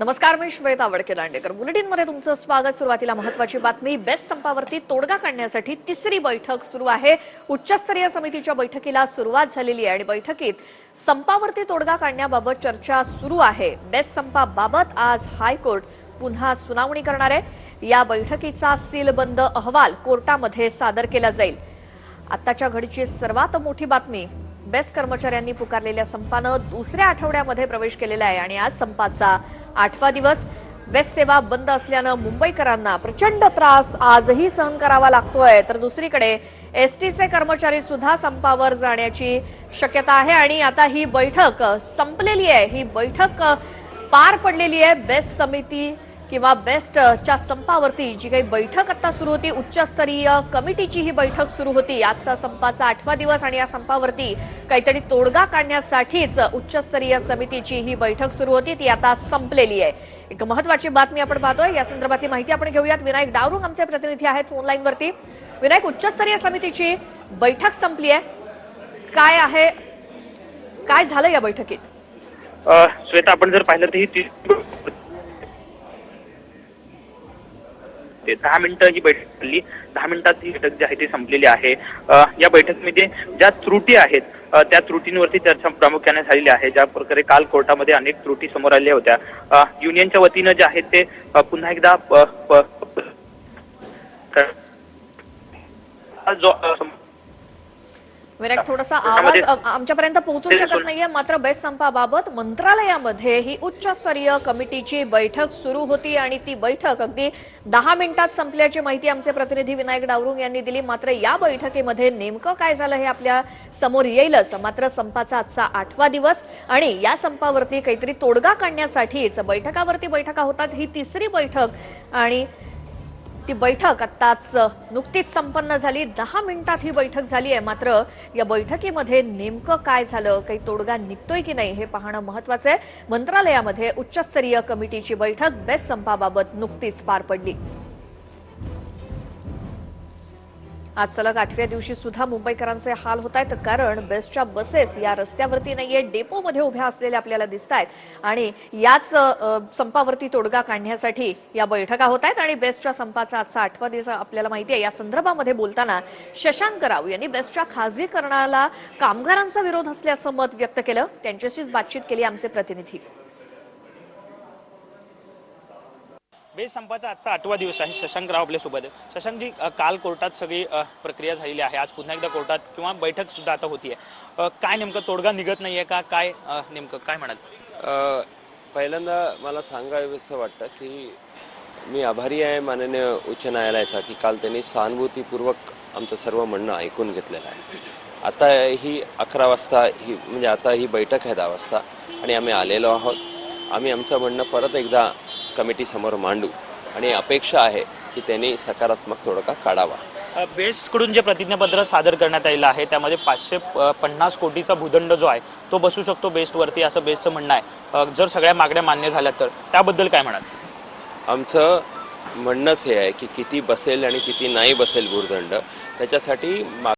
नमस्कार मी श्वेता आवडके दांडेकर. बुलेटिनमध्ये तुमचं स्वागत. सुरुवातीला महत्वाची बातमी. बेस्ट संपावरती तोडगा काढण्यासाठी तिसरी बैठक सुरू आहे. उच्चस्तरीय समितीच्या बैठकीला सुरुवात झालेली आहे आणि बैठकीत संपावरती तोडगा काढण्याबाबत चर्चा सुरू आहे. बेस्ट संपाबाबत आज हायकोर्ट पुन्हा सुनावणी करणार आहे. या बैठकीचा सीलबंद अहवाल कोर्टामध्ये सादर केला जाईल. आताच्या घडीची सर्वात मोठी बातमी बेस्ट कर्मचाऱ्यांनी पुकारलेल्या संपानं दुसऱ्या आठवड्यामध्ये प्रवेश केलेला आहे आणि आज संपाचा आठवा दिवस. बेस्ट सेवा बंद असल्यानं मुंबईकरांना प्रचंड त्रास आजही सहन करावा लागतोय. तर दुसरीकडे एसटीचे कर्मचारी सुद्धा संपावर जाण्याची शक्यता आहे आणि आता ही बैठक संपलेली आहे. ही बैठक पार पडलेली आहे. बेस्ट समिती किंवा बेस्टच्या संपावरती जी काही बैठक आता सुरू होती उच्चस्तरीय कमिटीची ही बैठक सुरू होती. आजचा संपाचा आठवा दिवस आणि या संपावरती काहीतरी तोडगा काढण्यासाठीच उच्चस्तरीय समितीची ही बैठक सुरू होती. ती आता संपलेली आहे. एक महत्वाची बातमी आपण पाहतोय. या संदर्भातली माहिती आपण घेऊयात. विनायक डावरुंग आमचे प्रतिनिधी आहेत फोन वरती. विनायक उच्चस्तरीय समितीची बैठक संपली आहे. काय आहे? काय झालं या बैठकीत? श्वेता आपण जर पाहिलं तर ही ती- दहा मिनिटं ही बैठक झाली दहा मिनिटात ही बैठक जी आहे ती संपलेली आहे या बैठकीमध्ये ज्या त्रुटी आहेत त्या त्रुटींवरती चर्चा प्रामुख्याने झालेली आहे ज्या प्रकारे काल कोर्टामध्ये अनेक त्रुटी समोर आल्या होत्या युनियनच्या वतीनं जे आहेत ते पुन्हा एकदा जो विनायक थोडासा आवाज आमच्यापर्यंत पोहोचू शकत नाहीये मात्र बेस्ट संपाबाबत मंत्रालयामध्ये ही उच्चस्तरीय कमिटीची बैठक सुरू होती आणि ती बैठक अगदी दहा मिनिटात संपल्याची माहिती आमचे प्रतिनिधी विनायक डावरुंग यांनी दिली. मात्र या बैठकीमध्ये नेमकं काय झालं हे आपल्यासमोर येईलच. मात्र संपाचा आजचा आठवा दिवस आणि या संपावरती काहीतरी तोडगा काढण्यासाठीच बैठकावरती बैठका होतात ही तिसरी बैठक आणि ती बैठक आत्ताच नुकतीच संपन्न झाली. दहा मिनिटात ही बैठक झाली आहे. मात्र या बैठकीमध्ये नेमकं काय झालं काही तोडगा निघतोय की नाही हे पाहणं महत्वाचं आहे. मंत्रालयामध्ये उच्चस्तरीय कमिटीची बैठक बेस्ट संपाबाबत नुकतीच पार पडली. आज सलग आठव्या दिवशी सुद्धा मुंबईकरांचे हाल होत आहेत कारण बेस्टच्या बसेस या रस्त्यावरती नाहीये डेपोमध्ये उभ्या असलेल्या आपल्याला दिसत आहेत आणि याच संपावरती तोडगा काढण्यासाठी या बैठका होत आहेत आणि बेस्टच्या संपाचा आजचा आठवा दिवस आपल्याला माहिती आहे. या संदर्भामध्ये बोलताना शशांक राव यांनी बेस्टच्या खाजगीकरणाला कामगारांचा विरोध असल्याचं मत व्यक्त केलं. त्यांच्याशीच बातचीत केली आमचे प्रतिनिधी. बेसंपाचा आजचा आठवा दिवस आहे शशांक राव आपल्यासोबत शशांकजी काल कोर्टात सगळी प्रक्रिया झालेली आहे. आज पुन्हा एकदा कोर्टात किंवा बैठक सुद्धा आता होतीये. आहे काय नेमकं तोडगा निघत नाहीये का? काय नेमकं काय म्हणाल? पहिल्यांदा मला सांगावंसं वाटतं की मी आभारी आहे माननीय उच्च न्यायालयाचा की काल त्यांनी सहानुभूतीपूर्वक आमचं सर्व म्हणणं ऐकून घेतलेलं आहे. आता ही अकरा वाजता ही म्हणजे आता ही बैठक आहे दहा वाजता आणि आम्ही आलेलो आहोत. आम्ही आमचं म्हणणं परत एकदा कमिटीसमोर मांडू आणि अपेक्षा आहे की त्यांनी सकारात्मक तोडगा काढावा. बेस्टकडून जे प्रतिज्ञापत्र सादर करण्यात आलेलं आहे त्यामध्ये पाचशे पन्नास कोटीचा भूदंड जो आहे तो बसू शकतो बेस्टवरती असं बेस्टचं म्हणणं आहे. जर सगळ्या मागण्या मान्य झाल्या तर त्याबद्दल काय म्हणाल? आमचं म्हणणंच हे आहे की किती बसेल आणि किती नाही बसेल भूर्दंड त्याच्यासाठी